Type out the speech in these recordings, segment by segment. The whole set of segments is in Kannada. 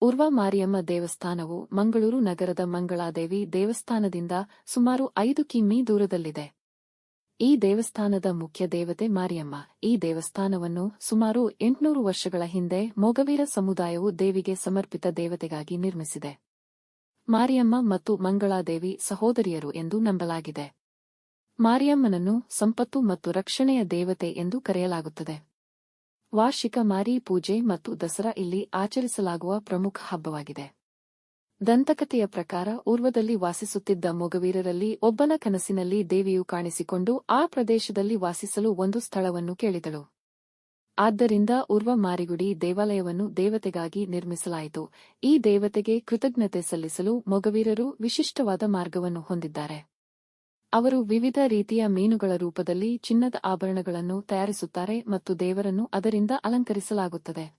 ಉರ್ವ ಮಾರಿಯಮ್ಮ ದೇವಸ್ಥಾನವು ಮಂಗಳೂರು ನಗರದ ಮಂಗಳಾದೇವಿ ದೇವಸ್ಥಾನದಿಂದ ಸುಮಾರು ಐದು ಕಿಮ್ಮಿ ದೂರದಲ್ಲಿದೆ. ಈ ದೇವಸ್ಥಾನದ ಮುಖ್ಯ ದೇವತೆ ಮಾರಿಯಮ್ಮ. ಈ ದೇವಸ್ಥಾನವನ್ನು ಸುಮಾರು ಎಂಟುನೂರು ವರ್ಷಗಳ ಹಿಂದೆ ಮೊಗವೀರ ಸಮುದಾಯವು ದೇವಿಗೆ ಸಮರ್ಪಿತ ದೇವತೆಗಾಗಿ ನಿರ್ಮಿಸಿದೆ. ಮಾರಿಯಮ್ಮ ಮತ್ತು ಮಂಗಳಾದೇವಿ ಸಹೋದರಿಯರು ಎಂದು ನಂಬಲಾಗಿದೆ. ಮಾರಿಯಮ್ಮನನ್ನು ಸಂಪತ್ತು ಮತ್ತು ರಕ್ಷಣೆಯ ದೇವತೆ ಎಂದು ಕರೆಯಲಾಗುತ್ತದೆ. ವಾರ್ಷಿಕ ಮಾರಿ ಪೂಜೆ ಮತ್ತು ದಸರಾ ಇಲ್ಲಿ ಆಚರಿಸಲಾಗುವ ಪ್ರಮುಖ ಹಬ್ಬವಾಗಿದೆ. ದಂತಕಥೆಯ ಪ್ರಕಾರ ಊರ್ವದಲ್ಲಿ ವಾಸಿಸುತ್ತಿದ್ದ ಮೊಗವೀರರಲ್ಲಿ ಒಬ್ಬನ ಕನಸಿನಲ್ಲಿ ದೇವಿಯು ಕಾಣಿಸಿಕೊಂಡು ಆ ಪ್ರದೇಶದಲ್ಲಿ ವಾಸಿಸಲು ಒಂದು ಸ್ಥಳವನ್ನು ಕೇಳಿದಳು. ಆದ್ದರಿಂದ ಉರ್ವ ಮಾರಿಗುಡಿ ದೇವಾಲಯವನ್ನು ದೇವತೆಗಾಗಿ ನಿರ್ಮಿಸಲಾಯಿತು. ಈ ದೇವತೆಗೆ ಕೃತಜ್ಞತೆ ಸಲ್ಲಿಸಲು ಮೊಗವೀರರು ವಿಶಿಷ್ಟವಾದ ಮಾರ್ಗವನ್ನು ಹೊಂದಿದ್ದಾರೆ. ಅವರು ವಿವಿಧ ರೀತಿಯ ಮೀನುಗಳ ರೂಪದಲ್ಲಿ ಚಿನ್ನದ ಆಭರಣಗಳನ್ನು ತಯಾರಿಸುತ್ತಾರೆ ಮತ್ತು ದೇವರನ್ನು ಅದರಿಂದ ಅಲಂಕರಿಸಲಾಗುತ್ತದೆ.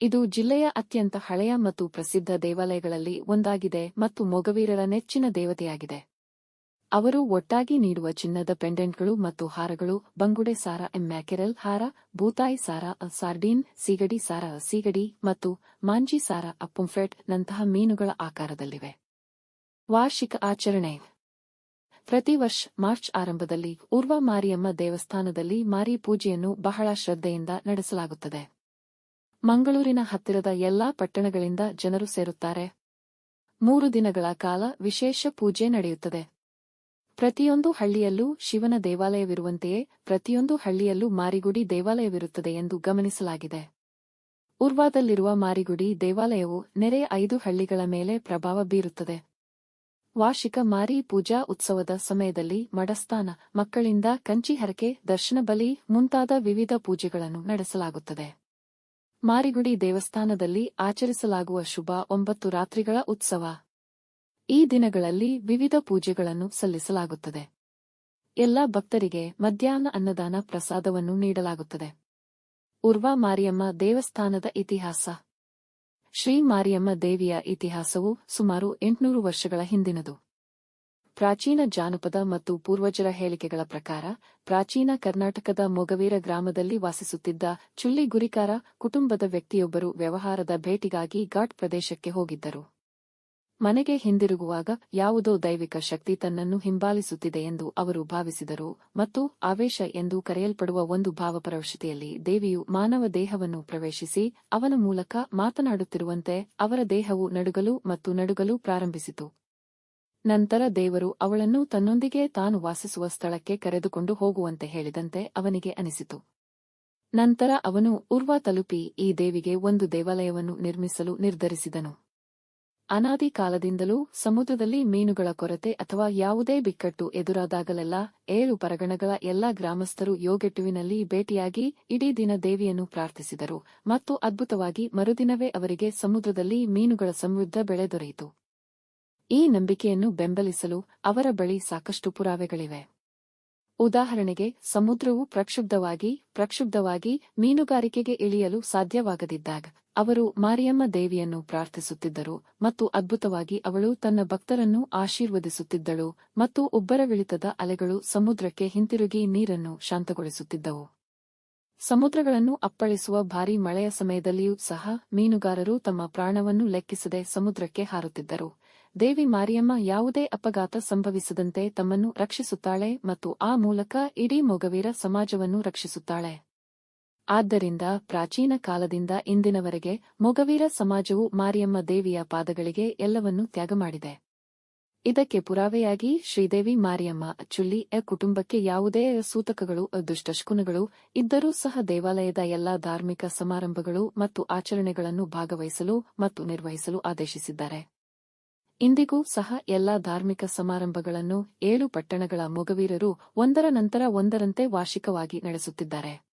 ಇದು ಜಿಲ್ಲೆಯ ಅತ್ಯಂತ ಹಳೆಯ ಮತ್ತು ಪ್ರಸಿದ್ಧ ದೇವಾಲಯಗಳಲ್ಲಿ ಒಂದಾಗಿದೆ ಮತ್ತು ಮೊಗವೀರರ ನೆಚ್ಚಿನ ದೇವತೆಯಾಗಿದೆ. ಅವರು ಒಟ್ಟಾಗಿ ನೀಡುವ ಚಿನ್ನದ ಪೆಂಡೆಂಟ್ಗಳು ಮತ್ತು ಹಾರಗಳು, ಬಂಗುಡೆ ಸಾರ, ಮ್ಯಾಕೆರಲ್ ಹಾರ ಬೂತಾಯಿ ಸಾರ, ಸಾರ್ಡೀನ್, ಸೀಗಡಿ ಸಾರ, ಸೀಗಡಿ ಮತ್ತು ಮಾಂಜಿ ಸಾರ, ಅಪ್ಪುಂಫೆಟ್ ನಂತಹ ಮೀನುಗಳ ಆಕಾರದಲ್ಲಿವೆ. ವಾರ್ಷಿಕ ಆಚರಣೆ. ಪ್ರತಿ ವರ್ಷ ಮಾರ್ಚ್ ಆರಂಭದಲ್ಲಿ ಊರ್ವ ಮಾರಿಯಮ್ಮ ದೇವಸ್ಥಾನದಲ್ಲಿ ಮಾರಿ ಪೂಜೆಯನ್ನು ಬಹಳ ಶ್ರದ್ಧೆಯಿಂದ ನಡೆಸಲಾಗುತ್ತದೆ. ಮಂಗಳೂರಿನ ಹತ್ತಿರದ ಎಲ್ಲಾ ಪಟ್ಟಣಗಳಿಂದ ಜನರು ಸೇರುತ್ತಾರೆ. ಮೂರು ದಿನಗಳ ಕಾಲ ವಿಶೇಷ ಪೂಜೆ ನಡೆಯುತ್ತದೆ. ಪ್ರತಿಯೊಂದು ಹಳ್ಳಿಯಲ್ಲೂ ಶಿವನ ದೇವಾಲಯವಿರುವಂತೆಯೇ ಪ್ರತಿಯೊಂದು ಹಳ್ಳಿಯಲ್ಲೂ ಮಾರಿಗುಡಿ ದೇವಾಲಯವಿರುತ್ತದೆ ಎಂದು ಗಮನಿಸಲಾಗಿದೆ. ಉರ್ವಾದಲ್ಲಿರುವ ಮಾರಿಗುಡಿ ದೇವಾಲಯವು ನೆರೆಯ ಐದು ಹಳ್ಳಿಗಳ ಮೇಲೆ ಪ್ರಭಾವ ಬೀರುತ್ತದೆ. ವಾರ್ಷಿಕ ಮಾರಿ ಪೂಜಾ ಉತ್ಸವದ ಸಮಯದಲ್ಲಿ ಮಡಸ್ಥಾನ, ಮಕ್ಕಳಿಂದ ಕಂಚಿ ಹರಕೆ, ದರ್ಶನ ಬಲಿ ಮುಂತಾದ ವಿವಿಧ ಪೂಜೆಗಳನ್ನು ನಡೆಸಲಾಗುತ್ತದೆ. ಮಾರಿಗುಡಿ ದೇವಸ್ಥಾನದಲ್ಲಿ ಆಚರಿಸಲಾಗುವ ಶುಭ ಒಂಬತ್ತು ರಾತ್ರಿಗಳ ಉತ್ಸವ. ಈ ದಿನಗಳಲ್ಲಿ ವಿವಿಧ ಪೂಜೆಗಳನ್ನು ಸಲ್ಲಿಸಲಾಗುತ್ತದೆ. ಎಲ್ಲ ಭಕ್ತರಿಗೆ ಮಧ್ಯಾಹ್ನ ಅನ್ನದಾನ ಪ್ರಸಾದವನ್ನು ನೀಡಲಾಗುತ್ತದೆ. ಉರ್ವಾ ಮಾರಿಯಮ್ಮ ದೇವಸ್ಥಾನದ ಇತಿಹಾಸ. ಶ್ರೀ ಮಾರಿಯಮ್ಮ ದೇವಿಯ ಇತಿಹಾಸವು ಸುಮಾರು ಎಂಟುನೂರು ವರ್ಷಗಳ ಹಿಂದಿನದು. ಪ್ರಾಚೀನ ಜಾನಪದ ಮತ್ತು ಪೂರ್ವಜರ ಹೇಳಿಕೆಗಳ ಪ್ರಕಾರ, ಪ್ರಾಚೀನ ಕರ್ನಾಟಕದ ಮೊಗವೀರ ಗ್ರಾಮದಲ್ಲಿ ವಾಸಿಸುತ್ತಿದ್ದ ಚುಳ್ಳಿ ಗುರಿಕಾರ ಕುಟುಂಬದ ವ್ಯಕ್ತಿಯೊಬ್ಬರು ವ್ಯವಹಾರದ ಭೇಟಿಗಾಗಿ ಘಾಟ್ ಪ್ರದೇಶಕ್ಕೆ ಹೋಗಿದ್ದರು. ಮನೆಗೆ ಹಿಂದಿರುಗುವಾಗ ಯಾವುದೋ ದೈವಿಕ ಶಕ್ತಿ ತನ್ನನ್ನು ಹಿಂಬಾಲಿಸುತ್ತಿದೆ ಎಂದು ಅವರು ಭಾವಿಸಿದರು ಮತ್ತು ಆವೇಶ ಎಂದು ಕರೆಯಲ್ಪಡುವ ಒಂದು ಭಾವಪರವಶತೆಯಲ್ಲಿ ದೇವಿಯು ಮಾನವ ದೇಹವನ್ನು ಪ್ರವೇಶಿಸಿ ಅವನ ಮೂಲಕ ಮಾತನಾಡುತ್ತಿರುವಂತೆ ಅವರ ದೇಹವು ನಡುಗಲು ಮತ್ತು ನಡುಗಲು ಪ್ರಾರಂಭಿಸಿತು. ನಂತರ ದೇವರು ಅವಳನ್ನು ತನ್ನೊಂದಿಗೆ ತಾನು ವಾಸಿಸುವ ಸ್ಥಳಕ್ಕೆ ಕರೆದುಕೊಂಡು ಹೋಗುವಂತೆ ಹೇಳಿದಂತೆ ಅವನಿಗೆ ಅನಿಸಿತು. ನಂತರ ಅವನು ಉರ್ವ ತಲುಪಿ ಈ ದೇವಿಗೆ ಒಂದು ದೇವಾಲಯವನ್ನು ನಿರ್ಮಿಸಲು ನಿರ್ಧರಿಸಿದನು. ಅನಾದಿ ಕಾಲದಿಂದಲೂ ಸಮುದ್ರದಲ್ಲಿ ಮೀನುಗಳ ಕೊರತೆ ಅಥವಾ ಯಾವುದೇ ಬಿಕ್ಕಟ್ಟು ಎದುರಾದಾಗಲೆಲ್ಲ ಏಳು ಪರಗಣಗಳ ಎಲ್ಲಾ ಗ್ರಾಮಸ್ಥರು ಯೋಗೆಟ್ಟುವಿನಲ್ಲಿ ಭೇಟಿಯಾಗಿ ಇಡೀ ದಿನ ದೇವಿಯನ್ನು ಪ್ರಾರ್ಥಿಸಿದರು ಮತ್ತು ಅದ್ಭುತವಾಗಿ ಮರುದಿನವೇ ಅವರಿಗೆ ಸಮುದ್ರದಲ್ಲಿ ಮೀನುಗಳ ಸಮೃದ್ಧ ಬೆಳೆ ದೊರೆಯಿತು. ಈ ನಂಬಿಕೆಯನ್ನು ಬೆಂಬಲಿಸಲು ಅವರ ಬಳಿ ಸಾಕಷ್ಟು ಪುರಾವೆಗಳಿವೆ. ಉದಾಹರಣೆಗೆ, ಸಮುದ್ರವು ಪ್ರಕ್ಷುಬ್ಧವಾಗಿ ಪ್ರಕ್ಷುಬ್ಧವಾಗಿ ಮೀನುಗಾರಿಕೆಗೆ ಇಳಿಯಲು ಸಾಧ್ಯವಾಗದಿದ್ದಾಗ, ಅವರು ಮಾರಿಯಮ್ಮ ದೇವಿಯನ್ನು ಪ್ರಾರ್ಥಿಸುತ್ತಿದ್ದರು ಮತ್ತು ಅದ್ಭುತವಾಗಿ ಅವಳು ತನ್ನ ಭಕ್ತರನ್ನು ಆಶೀರ್ವದಿಸುತ್ತಿದ್ದಳು ಮತ್ತು ಉಬ್ಬರವಿಳಿತದ ಅಲೆಗಳು ಸಮುದ್ರಕ್ಕೆ ಹಿಂತಿರುಗಿ ನೀರನ್ನು ಶಾಂತಗೊಳಿಸುತ್ತಿದ್ದವು. ಸಮುದ್ರಗಳನ್ನು ಅಪ್ಪಳಿಸುವ ಭಾರೀ ಮಳೆಯ ಸಮಯದಲ್ಲಿಯೂ ಸಹ ಮೀನುಗಾರರು ತಮ್ಮ ಪ್ರಾಣವನ್ನು ಲೆಕ್ಕಿಸದೆ ಸಮುದ್ರಕ್ಕೆ ಹಾರುತ್ತಿದ್ದರು. ದೇವಿ ಮಾರಿಯಮ್ಮ ಯಾವುದೇ ಅಪಘಾತ ಸಂಭವಿಸದಂತೆ ತಮ್ಮನ್ನು ರಕ್ಷಿಸುತ್ತಾಳೆ ಮತ್ತು ಆ ಮೂಲಕ ಇಡೀ ಮೊಗವೀರ ಸಮಾಜವನ್ನು ರಕ್ಷಿಸುತ್ತಾಳೆ. ಆದ್ದರಿಂದ ಪ್ರಾಚೀನ ಕಾಲದಿಂದ ಇಂದಿನವರೆಗೆ ಮೊಗವೀರ ಸಮಾಜವು ಮಾರಿಯಮ್ಮ ದೇವಿಯ ಪಾದಗಳಿಗೆ ಎಲ್ಲವನ್ನೂ ತ್ಯಾಗ ಮಾಡಿದೆ. ಇದಕ್ಕೆ ಪುರಾವೆಯಾಗಿ ಶ್ರೀದೇವಿ ಮಾರಿಯಮ್ಮ, ಚುಲ್ಲಿ, ಎ ಕುಟುಂಬಕ್ಕೆ ಯಾವುದೇ ಸೂತಕಗಳು, ದುಷ್ಟಶಕುನಗಳು ಇದ್ದರೂ ಸಹ ದೇವಾಲಯದ ಎಲ್ಲಾ ಧಾರ್ಮಿಕ ಸಮಾರಂಭಗಳು ಮತ್ತು ಆಚರಣೆಗಳನ್ನು ಭಾಗವಹಿಸಲು ಮತ್ತು ನಿರ್ವಹಿಸಲು ಆದೇಶಿಸಿದ್ದಾರೆ. ಇಂದಿಗೂ ಸಹ ಎಲ್ಲಾ ಧಾರ್ಮಿಕ ಸಮಾರಂಭಗಳನ್ನು ಏಳು ಪಟ್ಟಣಗಳ ಮೊಗವೀರರು ಒಂದರ ನಂತರ ಒಂದರಂತೆ ವಾರ್ಷಿಕವಾಗಿ ನಡೆಸುತ್ತಿದ್ದಾರೆ.